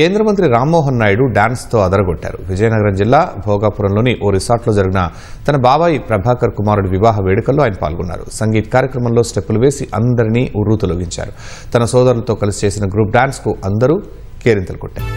కేంద్ర మంత్రి రామ్మోహన్ నాయుడు డాన్స్తో అదరగొట్టారు. విజయనగరం జిల్లా భోగాపురంలోని ఓ రిసార్ట్లో జరిగిన తన బాబాయి ప్రభాకర్ కుమారుడి వివాహ వేడుకల్లో ఆయన పాల్గొన్నారు. సంగీత్ కార్యక్రమంలో స్టెప్పులు వేసి అందరినీ ఉర్రూ తొలగించారు తన సోదరులతో కలిసి చేసిన గ్రూప్ డాన్స్కు అందరూ కేరింతలు కొట్టారు.